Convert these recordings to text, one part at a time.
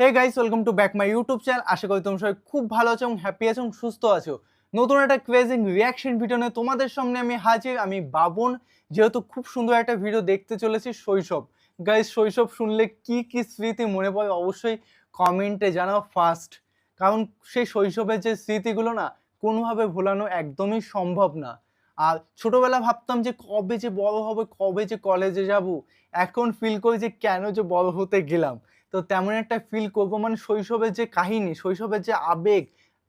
Hey guys welcome to back my YouTube channel আশা করি তোমরা সবাই খুব ভালো আছো এবং হ্যাপি আছো এবং সুস্থ আছো। নতুন একটা ক্রেজিং রিয়াকশন ভিডিও নিয়ে তোমাদের সামনে আমি হাজির। আমি বাবন, যেহেতু খুব সুন্দর একটা ভিডিও দেখতে চলেছি শৈশব। গাইস শৈশব শুনলে কি কি স্মৃতি মনে পড়ে অবশ্যই কমেন্টে জানাও ফার্স্ট কারণ সেই শৈশবের যে স্মৃতিগুলো না, কোনোভাবে ভোলানো একদমই সম্ভব না। আর ছোটোবেলা ভাবতাম যে কবে যে বড় হবে, কবে যে কলেজে যাব, এখন ফিল করি যে কেন যে বড় হতে গেলাম। তো তেমন একটা ফিল করব। মানে শৈশবের যে কাহিনী, শৈশবের যে আবেগ,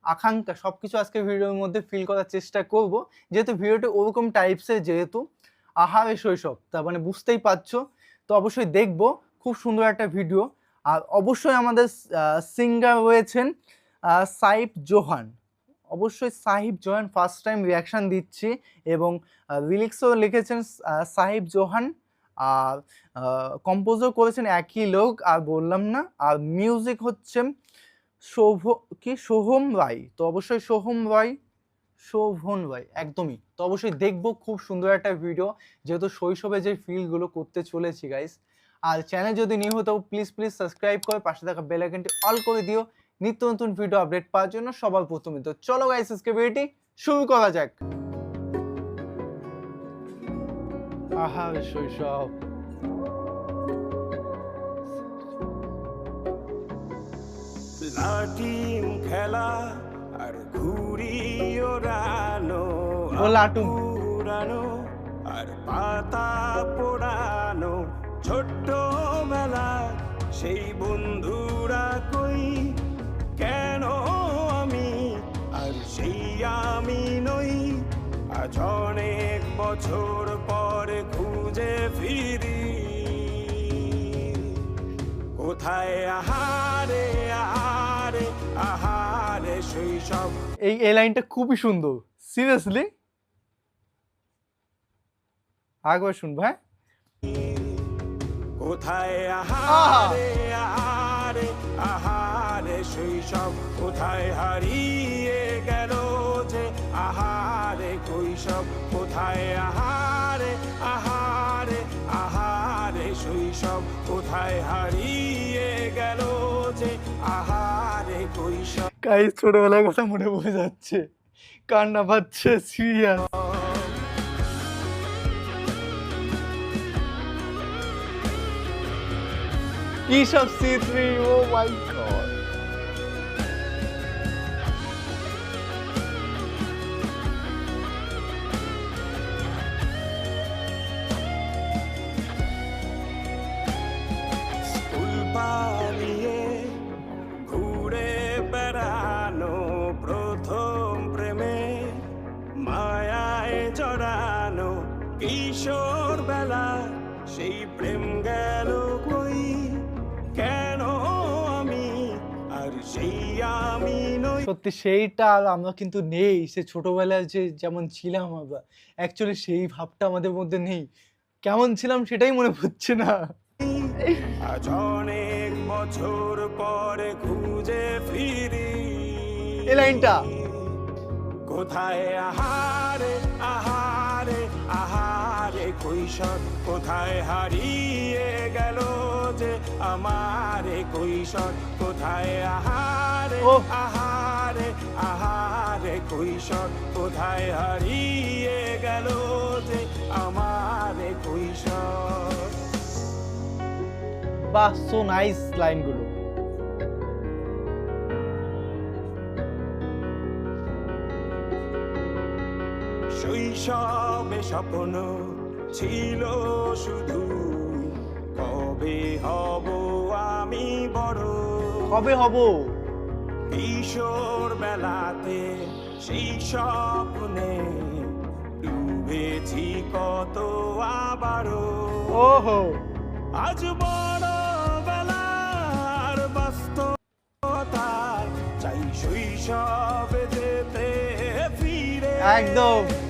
আকাঙ্ক্ষা সব কিছু আজকে ভিডিওর মধ্যে ফিল করার চেষ্টা করব। যেহেতু ভিডিওটা ওরকম টাইপসের যেহেতু আহারে শৈশব, তার মানে বুঝতেই পারছ। তো অবশ্যই দেখব, খুব সুন্দর একটা ভিডিও। আর অবশ্যই আমাদের সিঙ্গার রয়েছেন সাইফ জোহান। অবশ্যই Sahib Johan first time reaction দিচ্ছি এবং লিরিক্সও লিখেছেন সাহিব জোহান। আর কম্পোজও করেছেন একই লোক, আর বললাম না, আর মিউজিক হচ্ছে শোভ, কি? সোহম রায়। তো অবশ্যই সোহম রায়, শোভন রায়, একদমই। তো অবশ্যই দেখব, খুব সুন্দর একটা ভিডিও যেহেতু শৈশবে যে ফিলগুলো করতে চলেছি গাইস আর চ্যানেল যদি নিউ হতো প্লিজ প্লিজ সাবস্ক্রাইব করে পাশে থাকা বেল আইকনটি অল করে দিও। নিত্য নতুন ভিডিও আপডেট পাওয়ার জন্য সবার প্রথমে। তো চলো গাইস আজকে ভিডিওটি শুরু করা যাক। আহা শৈশব লাটিম খেলা আর ঘুড়ি ওড়ানো লাটুম। পুরানো আর পাতা পোড়ানো। ছোট্ট মেলা সেই বন্ধুরা কই? কেন আমি আর সেই আমি নই? আজ অনেক বছর ফিরি। কোথায় আহারে আহারে আহারে শৈশব এই এই লাইনটা খুবই সুন্দর। সিরিয়াসলি একবার শুনব হ্যাঁ? কোথায় আহারে আহারে আহারে শৈশব কোথায় হারিয়ে গেল যে আহারে কৈশব কোথায় আহারে আহারে আহারে শৈশব কোথায় হারিয়ে গেল যে আহারে কৈশব কাই ছোটবেলার কথা মনে পড়ে যাচ্ছে। কান্না পাচ্ছে সিরিয়াস কি সব স্মৃতি ও মাই গড কিশোর বেলা সেই প্রেম গেল কই? কেন আমি? আর সেই আমি নই। সত্যি সেইটা আর আমরা কিন্তু নেই। সে ছোটবেলায় যে যেমন ছিলাম আমরা অ্যাকচুয়ালি সেই ভাবটা আমাদের মধ্যে নেই। কেমন ছিলাম সেটাই মনে পড়ছে না। আজ অনেক বছর পরে খুঁজে ফিরি। এই লাইনটা। কোথায় আহারে আহারে আহারে? কৈশোর কোথায় হারিয়ে গেল যে আমারে কৈশোর? কোথায় আহারে। আহারে আহারে কৈশোর? কোথায় হারিয়ে গেল যে আমার কৈশোর? বাহ সো নাইস লাইনগুলো শৈশবে স্বপ্ন ছিল শুধু কবে হব আমি বড়? কবে হব? কিশোর বেলাতে সেই স্বপ্নে ডুবেছি কত আবারও। ওহো। আজ বড় বেলার বাস্তবতায় চাই শৈশবে যেতে ফিরে। একদম।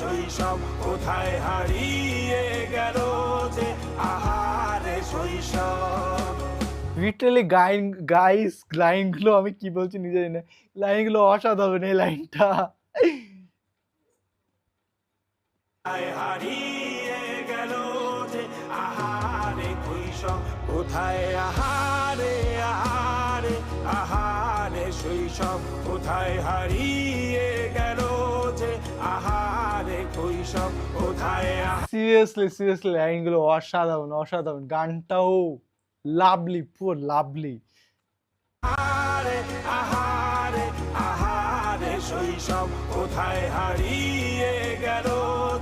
শৈশব কোথায় হারিয়ে গেল যে আহারে শৈশব? লিটারালি গাইন গাইস লাইনগুলো আমি কি বলছি নিজে জানি লাইনগুলো অসাধারণ এই লাইনটা। হারিয়ে গেল যে আহারে কৈশব কোথায় আহারে আহারে আহারে শৈশব? কোথায় হারিয়ে কোথায় সিরিয়াসলি সিরিয়াসলি লাইনগুলো অসাধারণ অসাধারণ। গানটাও লাভলি পুরো লাভলি। আহারে আহারে আহারে শৈশব কোথায় হারিয়ে গেল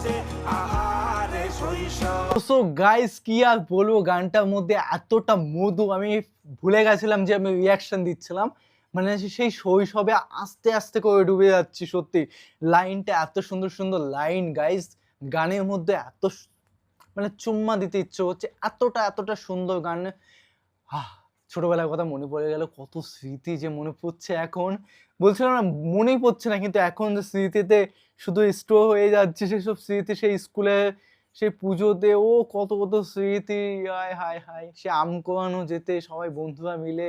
যে আহারে শৈশব সো গাইস কি আর বলব? গানটার মধ্যে এতটা মধু আমি ভুলে গেছিলাম যে আমি রিয়াকশন দিচ্ছিলাম। মানে সেই শৈশবে আস্তে আস্তে করে ডুবে যাচ্ছি, সত্যি। লাইনটা এত সুন্দর সুন্দর লাইন গাইস গানের মধ্যে এত মানে চুম্মা দিতে ইচ্ছে হচ্ছে এতটা এতটা সুন্দর গান। আহ, ছোটবেলার কথা মনে পড়ে গেল, কত স্মৃতি যে মনে পড়ছে এখন। বলছিলাম না, মনেই পড়ছে না, কিন্তু এখন যে স্মৃতিতে শুধু স্টোর হয়ে যাচ্ছে সেসব স্মৃতি, সেই স্কুলে সেই পুজোতে, ও কত কত স্মৃতি, আয় হায় হায়। সে আম কোয়ানো যেতে, সবাই বন্ধুরা মিলে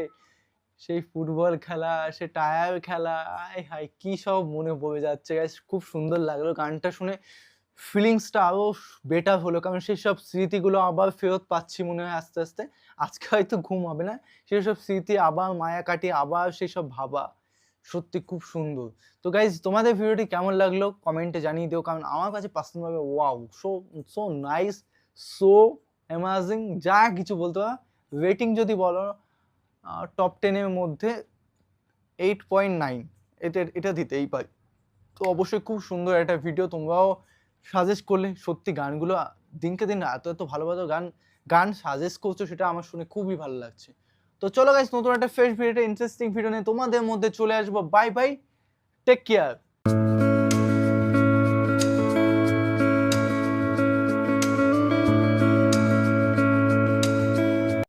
সেই ফুটবল খেলা সে টায়ার খেলা আয় হায় কি সব মনে পড়ে যাচ্ছে। Guys, খুব সুন্দর লাগল গানটা শুনে। ফিলিংসটা আরও বেটার হলো কারণ সেই সব স্মৃতিগুলো আবার ফেরত পাচ্ছি মনে হয় আস্তে আস্তে। আজকে হয়তো ঘুম হবে না সেই সব স্মৃতি আবার মায়া কাটিয়ে আবার সেই সব ভাবা সত্যি খুব সুন্দর। তো গাইজ তোমাদের ভিডিওটি কেমন লাগল? কমেন্টে জানিয়ে দিও কারণ আমার কাছে পার্সোনালভাবে wow so so nice so amazing যা কিছু বলতে রেটিং যদি বলো টপ টেনের মধ্যে এইট পয়েন্ট নাইন এটা এটা দিতেই পারি। তো অবশ্যই খুব সুন্দর একটা ভিডিও তোমরাও সাজেস্ট করলে। সত্যি গানগুলো, দিনকে দিন এত এত ভালো ভালো গান গান সাজেস্ট করছ, সেটা আমার শুনে খুবই ভালো লাগছে। তো চলো গাইস নতুন একটা ফ্রেশ ভিডিওটা ইন্টারেস্টিং ভিডিও নিয়ে তোমাদের মধ্যে চলে আসব। Bye bye take care